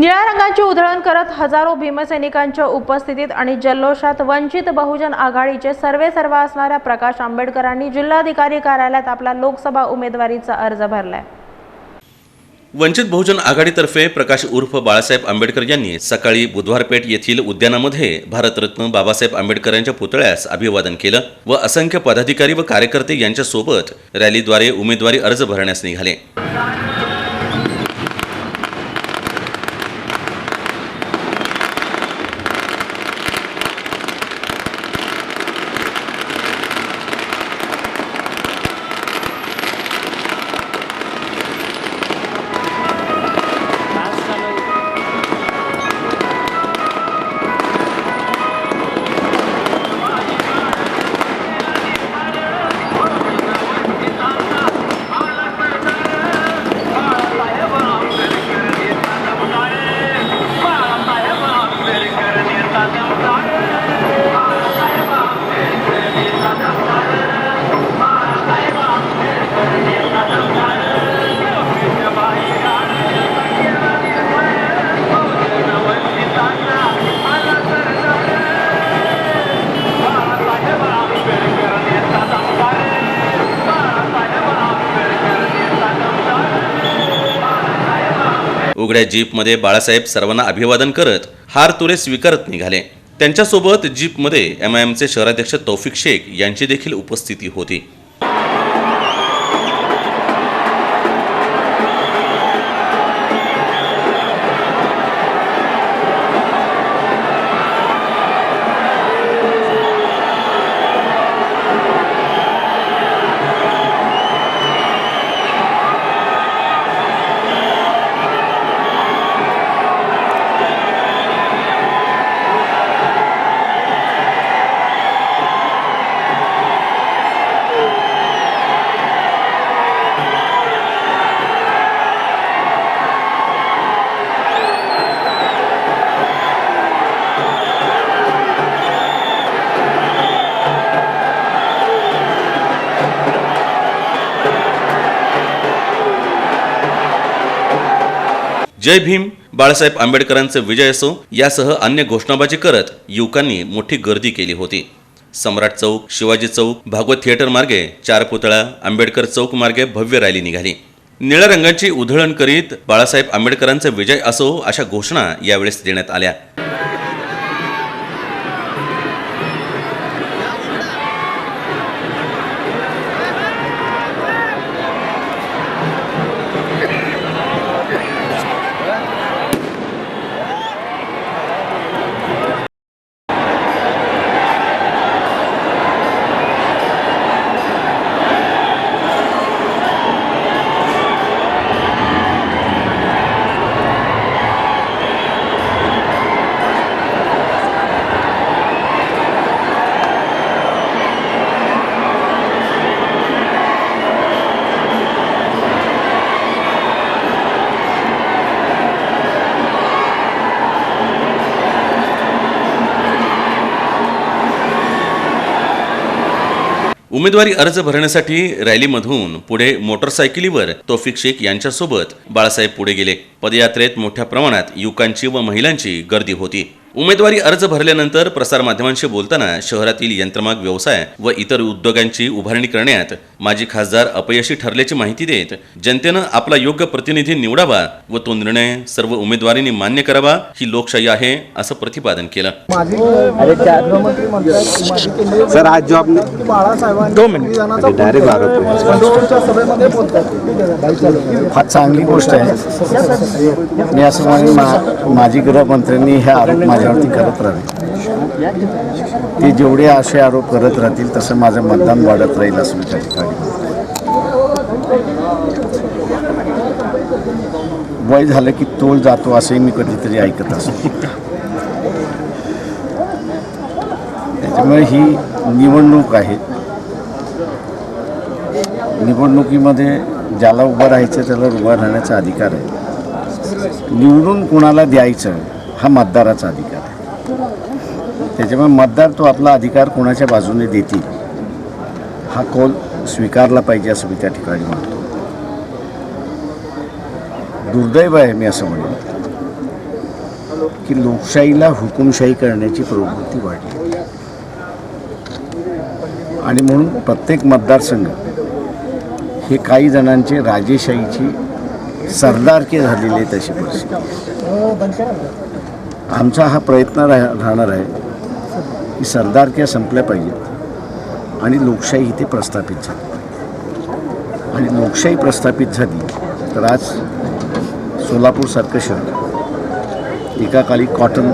निळ्या रंगाची उधळण करत हजारो भीमसैनिकांच्या उपस्थितीत आणि जल्लोषात वंचित बहुजन आघाडीचे सर्वे सर्व असणाऱ्या प्रकाश आंबेडकरांनी जिल्हाधिकारी कार्यालयात आपला लोकसभा उमेदवारीचा अर्ज भरलाय. वंचित बहुजन आघाडीतर्फे प्रकाश उर्फ बाळासाहेब आंबेडकर यांनी सकाळी बुधवारपेठ येथील उद्यानामध्ये भारतरत्न बाबासाहेब आंबेडकर यांच्या पुतळ्यास अभिवादन केलं व असंख्य पदाधिकारी व कार्यकर्ते यांच्यासोबत रॅलीद्वारे उमेदवारी अर्ज भरण्यास निघाले. उघड्या जीपमध्ये बाळासाहेब सर्वांना अभिवादन करत हार तुरे स्वीकारत निघाले. त्यांच्यासोबत जीपमध्ये एम आय एमचे शहराध्यक्ष तौफिक शेख यांची देखील उपस्थिती होती. जय भीम. बाळासाहेब आंबेडकरांचं विजय असो यासह अन्य घोषणाबाजी करत युवकांनी मोठी गर्दी केली होती. सम्राट चौक शिवाजी चौक भागवत थिएटर मार्गे चार पुतळा आंबेडकर चौक मार्गे भव्य रॅली निघाली. निळ्या रंगाची उधळण करीत बाळासाहेब आंबेडकरांचा विजय असो अशा घोषणा यावेळेस देण्यात आल्या. उमेदवारी अर्ज भरण्यासाठी रॅलीमधून पुढे मोटरसायकलीवर तोफिक शेख यांच्यासोबत बाळासाहेब पुढे गेले. पदयात्रेत मोठ्या प्रमाणात युवकांची व महिलांची गर्दी होती. उमेदवारी अर्ज भरल्यानंतर प्रसारमाध्यमांशी बोलताना शहरातील यंत्रमाग व्यवसाय व इतर उद्योगांची उभारणी करण्यात माजी खासदार अपयशी ठरल्याची माहिती देत जनतेनं आपला योग्य प्रतिनिधी निवडावा व तो निर्णय सर्व उमेदवारांनी मान्य करावा ही लोकशाही आहे असं प्रतिपादन केलं. सर आज जो चांगली गोष्ट आहे. मी असं माजी गृहमंत्र्यांनी हे आरोप माझ्यावरती करत राहावे ते जेवढे असे आरोप करत राहतील तसं माझं मतदान वाढत राहील असं मी त्या ठिकाणी वय झालं की तोल जातो असंही मी कधीतरी ऐकत असतो. त्याच्यामुळे ही निवडणूक आहे. निवडणुकीमध्ये ज्याला उभं राहायचं त्याला उभं राहण्याचा अधिकार आहे. निवडून कुणाला द्यायचं? हा मतदाराचा अधिकार आहे. त्याच्यामुळे मतदार तो आपला अधिकार कोणाच्या बाजूने देतील हा कौल स्वीकारला पाहिजे असं मी त्या ठिकाणी म्हणतो. दुर्दैव आहे मी असं म्हणेन की लोकशाहीला हुकुमशाही करण्याची प्रवृत्ती वाढली. आणि म्हणून प्रत्येक मतदारसंघ हे काही जणांचे राजेशाहीची सरदारकी झालेली आहे तशी परिस्थिती. आमचा हा प्रयत्न राह राहणार आहे की सरदारक्या संपल्या पाहिजेत आणि लोकशाही इथे प्रस्थापित झाली. आणि लोकशाही प्रस्थापित झाली तर आज सोलापूरसारखं शहर एका काळी कॉटन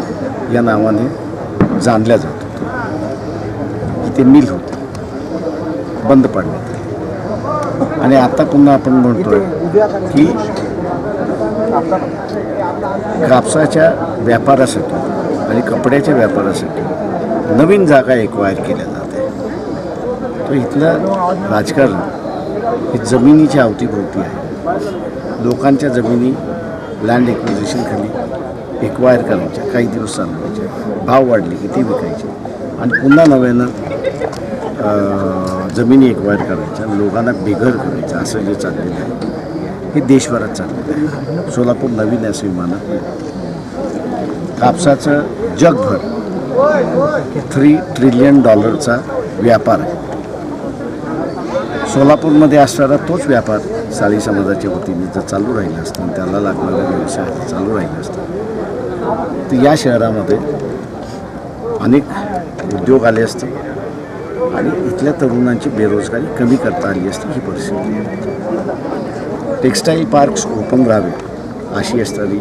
या नावाने जाणल्या जात होतं. इथे मिल होती. बंद पाडण्यात आणि आता पुन्हा आपण म्हणतोय की कापसाच्या व्यापारासाठी आणि कपड्याच्या व्यापारासाठी नवीन जागा एक्वायर केल्या जात आहे तर इथलं राजकारण ही जमिनीच्या अवतीभोवती आहे. लोकांच्या जमिनी लँड एक्विजिशन खाली एक्वायर करायच्या काही दिवस चालवायच्या भाव वाढले की ते विकायचे. आणि पुन्हा नव्यानं जमिनी एक्वायर करायच्या लोकांना बेघर करायचं असं जे चाललेलं आहे. हे देशभरात चाललं सोलापूर नवीन असं विमानात. कापसाचं जगभर थ्री ट्रिलियन डॉलरचा व्यापार आहे. सोलापूरमध्ये असणारा तोच व्यापार साळी समाजाच्या वतीने जर चालू राहिला असता आणि त्याला लागणारा व्यवसाय चालू राहिला असता तर या शहरामध्ये अनेक उद्योग आले असते आणि इथल्या तरुणांची बेरोजगारी कमी करता आली असते ही परिस्थिती. टेक्स्टाईल पार्क्स ओपन राहावे अशी असणारी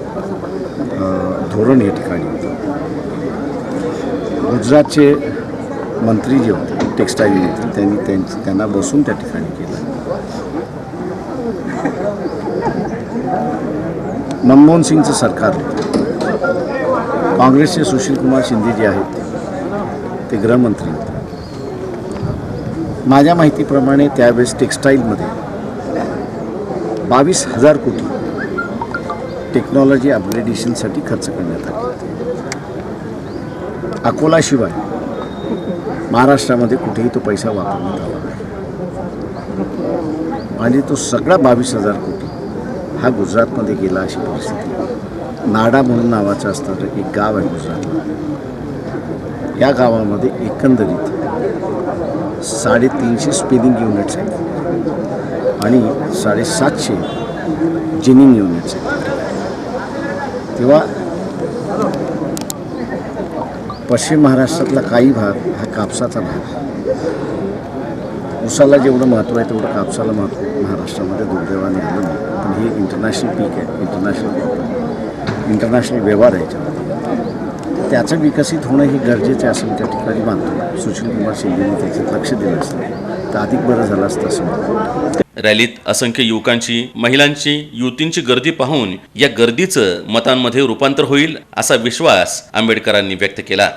धोरण या ठिकाणी होतं. गुजरातचे मंत्री जे होते टेक्स्टाईल मंत्री त्यांनी त्यांची त्यांना बसून त्या ठिकाणी केलं. मनमोहन सिंगचं सरकार होतं. काँग्रेसचे सुशीलकुमार शिंदे जे आहेत ते गृहमंत्री होते. माझ्या माहितीप्रमाणे त्यावेळेस टेक्स्टाईलमध्ये बावीस हजार कोटी टेक्नॉलॉजी अपग्रेडेशनसाठी खर्च करण्यात आले. अकोलाशिवाय महाराष्ट्रामध्ये कुठेही तो पैसा वापरण्यात आला नाही. आणि तो सगळा बावीस हजार कोटी हा गुजरातमध्ये गेला अशी परिस्थिती. नाडा म्हणून नावाचं असणारं एक गाव आहे गुजरातला. या गावामध्ये एकंदरीत साडेतीनशे स्पिनिंग युनिट्स आहेत. आणि साडेसातशे जिनिंग युनिट्स आहेत. तेव्हा पश्चिम महाराष्ट्रातला काही भाग हा कापसाचा भाग उसाला जेवढं महत्त्व आहे तेवढं कापसाला महत्त्व महाराष्ट्रामध्ये दुर्दैवाने आलं नाही. पण हे इंटरनॅशनल पीक आहे इंटरनॅशनल इंटरनॅशनल व्यवहार आहे त्याचं विकसित होणं हे गरजेचं आहे असं मी त्या ठिकाणी मानतो. सुशीलकुमार शिंदेने त्याच्यात लक्ष दिलं असतं. तर अधिक बरं झालं असतं असं वाटतं. रॅलीत असंख्य युवकांची महिलांची युवतींची गर्दी पाहून या गर्दीचं मतांमध्ये रूपांतर होईल असा विश्वास आंबेडकरांनी व्यक्त केला.